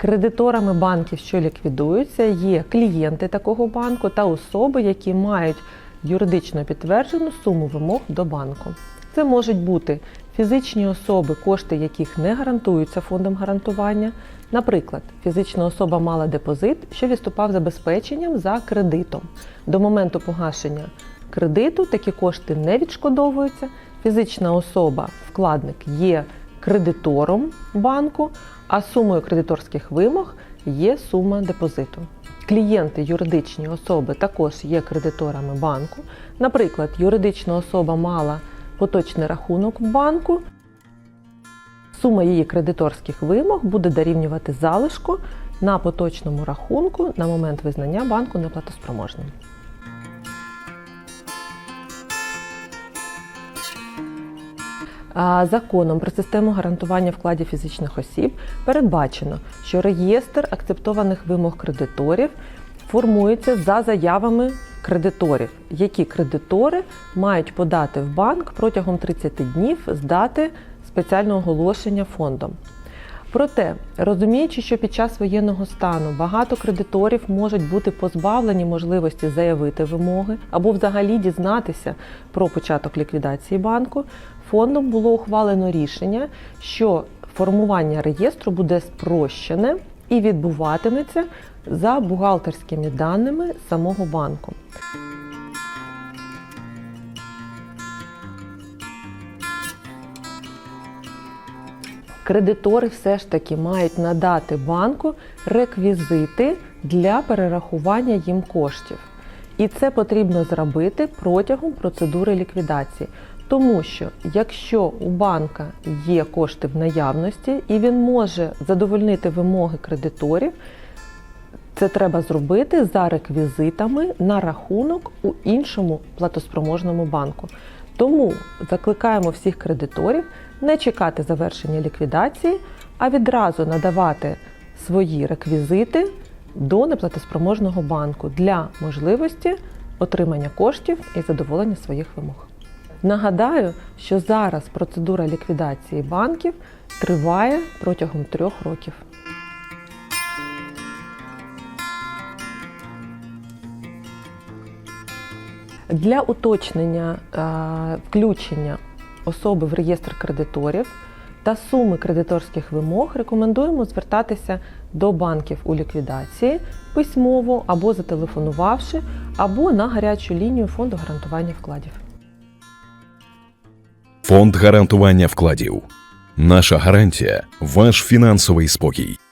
Кредиторами банків, що ліквідуються, є клієнти такого банку та особи, які мають юридично підтверджену суму вимог до банку. Це можуть бути фізичні особи, кошти яких не гарантуються фондом гарантування. Наприклад, фізична особа мала депозит, що відступав забезпеченням за кредитом. До моменту погашення кредиту такі кошти не відшкодовуються. Фізична особа, вкладник є кредитором банку, а сумою кредиторських вимог є сума депозиту. Клієнти юридичні особи також є кредиторами банку. Наприклад, юридична особа мала поточний рахунок в банку. Сума її кредиторських вимог буде дорівнювати залишку на поточному рахунку на момент визнання банку неплатоспроможним. Законом про систему гарантування вкладів фізичних осіб передбачено, що реєстр акцептованих вимог кредиторів формується за заявами кредиторів, які кредитори мають подати в банк протягом 30 днів з дати спеціального оголошення фондом. Проте, розуміючи, що під час воєнного стану багато кредиторів можуть бути позбавлені можливості заявити вимоги або взагалі дізнатися про початок ліквідації банку, фондом було ухвалено рішення, що формування реєстру буде спрощене і відбуватиметься за бухгалтерськими даними самого банку. Кредитори все ж таки мають надати банку реквізити для перерахування їм коштів. І це потрібно зробити протягом процедури ліквідації. Тому що якщо у банка є кошти в наявності і він може задовольнити вимоги кредиторів, це треба зробити за реквізитами на рахунок у іншому платоспроможному банку. Тому закликаємо всіх кредиторів не чекати завершення ліквідації, а відразу надавати свої реквізити до неплатоспроможного банку для можливості отримання коштів і задоволення своїх вимог. Нагадаю, що зараз процедура ліквідації банків триває протягом трьох років. Для уточнення е, включення особи в реєстр кредиторів та суми кредиторських вимог рекомендуємо звертатися до банків у ліквідації письмово або зателефонувавши, або на гарячу лінію фонду гарантування вкладів. Фонд гарантування вкладів. Наша гарантія ваш фінансовий спокій.